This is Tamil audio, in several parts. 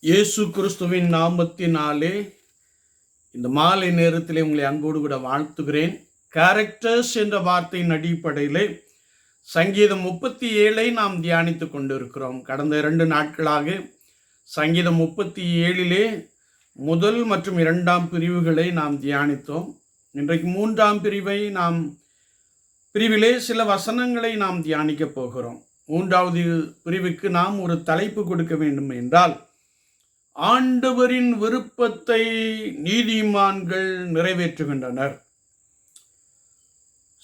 இயேசு கிறிஸ்துவின் நாமத்தினாலே இந்த மாலை நேரத்திலே உங்களை அன்போடு கூட வாழ்த்துகிறேன். கேரக்டர்ஸ் என்ற வார்த்தையின் அடிப்படையிலே சங்கீதம் முப்பத்தி ஏழை நாம் தியானித்து கொண்டிருக்கிறோம். கடந்த இரண்டு நாட்களாக சங்கீதம் முப்பத்தி ஏழிலே முதல் மற்றும் இரண்டாம் பிரிவுகளை நாம் தியானித்தோம். இன்றைக்கு மூன்றாம் பிரிவை நாம் பிரிவிலே சில வசனங்களை நாம் தியானிக்கப் போகிறோம். மூன்றாவது பிரிவுக்கு நாம் ஒரு தலைப்பு கொடுக்க வேண்டும் என்றால் ஆண்டவரின் விருப்பத்தை நீதிமான்கள் நிறைவேற்றுகின்றனர்.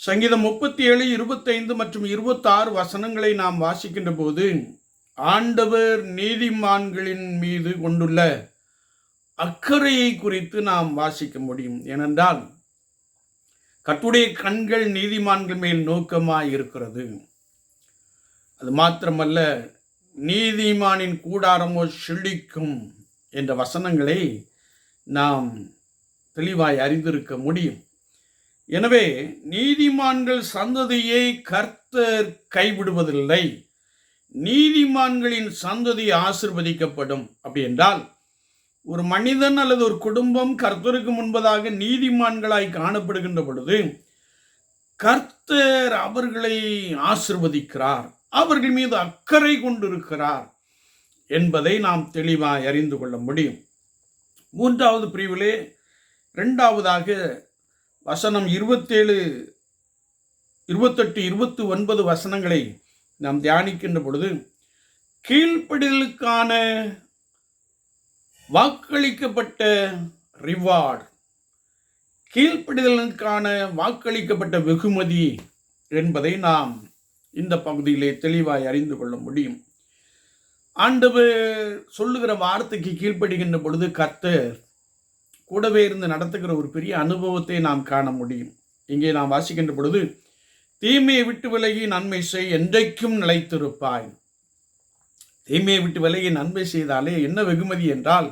சங்கீதம் முப்பத்தி ஏழு இருபத்தைந்து மற்றும் இருபத்தாறு வசனங்களை நாம் வாசிக்கின்ற போது ஆண்டவர் நீதிமான்களின் மீது கொண்டுள்ள அக்கறையை குறித்து நாம் வாசிக்க முடியும். ஏனென்றால் கட்டுடைய கண்கள் நீதிமான்கள் மேல் நோக்கமாக இருக்கிறது அது மாத்திரமல்ல நீதிமானின் கூடாரமோ செழிக்கும் என்ற வசனங்களை நாம் தெளிவாய் அறிந்திருக்க முடியும். எனவே நீதிமான்கள் சந்ததியை கர்த்தர் கைவிடுவதில்லை. நீதிமான்களின் சந்ததி ஆசிர்வதிக்கப்படும் அப்படி என்றால் ஒரு மனிதன் அல்லது ஒரு குடும்பம் கர்த்தருக்கு முன்பதாக நீதிமான்களாய் காணப்படுகின்ற பொழுது கர்த்தர் அவர்களை ஆசிர்வதிக்கிறார். அவர்கள் மீது அக்கறை கொண்டிருக்கிறார். என்பதை நாம் தெளிவாக அறிந்து கொள்ள முடியும். மூன்றாவது பிரிவிலே ரெண்டாவதாக வசனம் இருபத்தேழு இருபத்தெட்டு இருபத்தி ஒன்பது வசனங்களை நாம் தியானிக்கின்ற பொழுது கீழ்ப்படிதலுக்கான வாக்களிக்கப்பட்ட ரிவார்டு கீழ்ப்படிதலுக்கான வாக்களிக்கப்பட்ட வெகுமதி என்பதை நாம் இந்த பகுதியிலே தெளிவாய் அறிந்து கொள்ள முடியும். ஆண்டவர் சொல்லுகிற வார்த்தைக்கு கீழ்ப்படுகின்ற பொழுது கர்த்தர் கூடவே இருந்து நடத்துகிற ஒரு பெரிய அனுபவத்தை நாம் காண முடியும். இங்கே நாம் வாசிக்கின்ற பொழுது தீமையை விட்டு விலகி நன்மை செய் என்றைக்கும் நிலைத்திருப்பாய். தீமையை விட்டு விலகி நன்மை செய்தாலே என்ன வெகுமதி என்றால்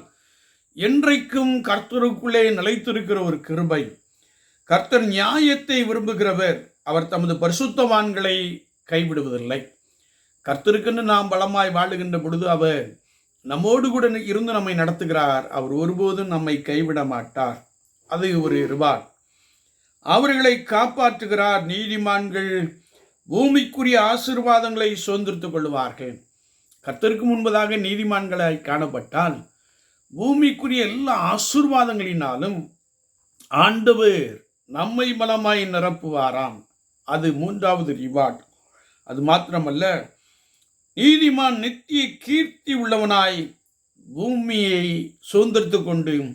என்றைக்கும் கர்த்தருக்குள்ளே நிலைத்திருக்கிற ஒரு கிருபை. கர்த்தர் நியாயத்தை விரும்புகிறவர் அவர் தமது பரிசுத்தவான்களை கைவிடுவதில்லை. கர்த்தருக்கென்று நாம் பலமாய் வாழுகின்ற பொழுது அவர் நம்மோடு கூட இருந்து நம்மை நடத்துகிறார். அவர் ஒருபோதும் நம்மை கைவிட மாட்டார். அது ஒரு ரிவார்ட். அவர்களை காப்பாற்றுகிறார். நீதிமான்கள் பூமிக்குரிய ஆசிர்வாதங்களை சுதந்திரித்துக் கொள்வார்கள் கர்த்தருக்கு முன்பதாக நீதிமான்களாய் காணப்பட்டால் பூமிக்குரிய எல்லா ஆசிர்வாதங்களினாலும் ஆண்டவர் நம்மை பலமாய் நிரப்புவாராம். அது மூன்றாவது ரிவார்ட். அது மாத்திரமல்ல நீதிமான் நித்திய கீர்த்தி உள்ளவனாய் பூமியை சுதந்திரத்து கொண்டு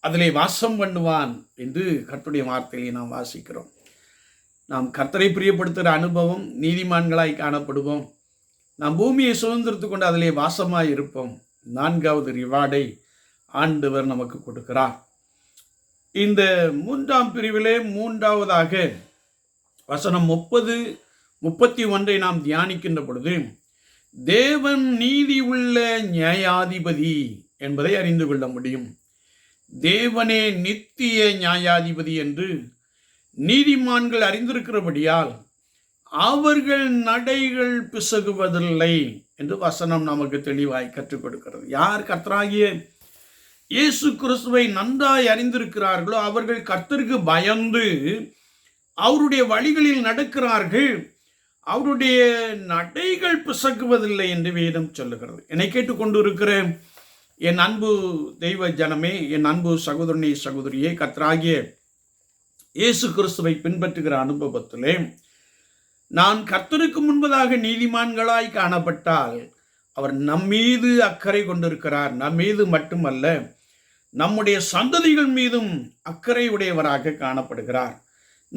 அதிலே வாசம் பண்ணுவான் என்று கர்த்தருடைய வார்த்தையை நாம் வாசிக்கிறோம். நாம் கர்த்தரை பிரியப்படுத்துகிற அனுபவம் நீதிமான்களாய் காணப்படுவோம். நாம் பூமியை சுதந்திரத்து கொண்டு அதிலே வாசமாய் இருப்போம். நான்காவது ரிவார்டை ஆண்டவர் நமக்கு கொடுக்கிறார். இந்த மூன்றாம் பிரிவிலே மூன்றாவதாக வசனம் முப்பது முப்பத்தி ஒன்றை நாம் தியானிக்கின்ற பொழுது தேவன் நீதி உள்ள நியாயாதிபதி என்பதை அறிந்து கொள்ள முடியும். தேவனே நித்திய நியாயாதிபதி என்று நீதிமான்கள் அறிந்திருக்கிறபடியால் அவர்கள் நடைகள் பிசகுவதில்லை என்று வசனம் நமக்கு தெளிவாய் கற்றுக் கொடுக்கிறது. யார் கர்த்தராகிய இயேசு கிறிஸ்துவை நன்றாய் அறிந்திருக்கிறார்களோ அவர்கள் கர்த்தருக்கு பயந்து அவருடைய வழிகளில் நடக்கிறார்கள். அவருடைய நடைகள் பிசகுவதில்லை என்று வேதம் சொல்லுகிறது. என்னை கேட்டுக்கொண்டிருக்கிற என் அன்பு தெய்வ ஜனமே என் அன்பு சகோதரனே சகோதரியே கத்ராகிய இயேசு கிறிஸ்துவை பின்பற்றுகிற அனுபவத்திலே நான் கர்த்தருக்கு முன்பதாக நீதிமான்களாய் காணப்பட்டால் அவர் நம்மீது அக்கறை கொண்டிருக்கிறார். நம் மீது மட்டுமல்ல நம்முடைய சந்ததிகள் மீதும் அக்கறை உடையவராக காணப்படுகிறார்.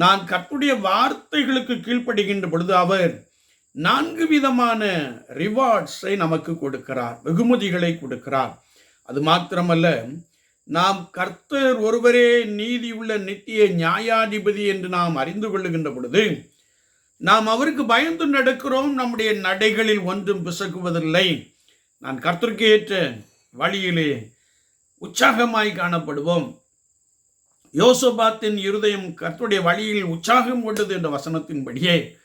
நான் கர்த்துடைய வார்த்தைகளுக்கு கீழ்ப்படுகின்ற பொழுது அவர் நான்கு விதமான ரிவார்ட்ஸை நமக்கு கொடுக்கிறார் வெகுமதிகளை கொடுக்கிறார். அது மாத்திரமல்ல நாம் கர்த்தர் ஒருவரே நீதி உள்ள நித்திய நியாயாதிபதி என்று நாம் அறிந்து கொள்ளுகின்ற பொழுது நாம் அவருக்கு பயந்து நடக்கிறோம் நம்முடைய நடைகளில் ஒன்றும் பிசக்குவதில்லை நான் கர்த்தருக்கு ஏற்ற வழியிலே உற்சாகமாய் காணப்படுவோம். யோசபாத்தின் இருதயம் கர்த்தருடைய வழியில் உற்சாகம் கொண்டது என்ற வசனத்தின்படியே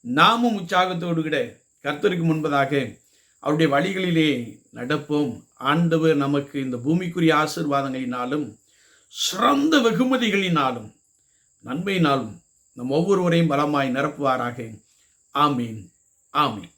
நாமும் உற்சாகத்தோடு கூட கர்த்தருக்கு முன்பதாக அவருடைய வழிகளிலே நடப்போம். ஆண்டவர் நமக்கு இந்த பூமிக்குரிய ஆசீர்வாதங்களினாலும் சிறந்த வெகுமதிகளினாலும் நன்மையினாலும் நம் ஒவ்வொருவரையும் பலமாய் நிரப்புவாராக. ஆமீன். ஆமீன்.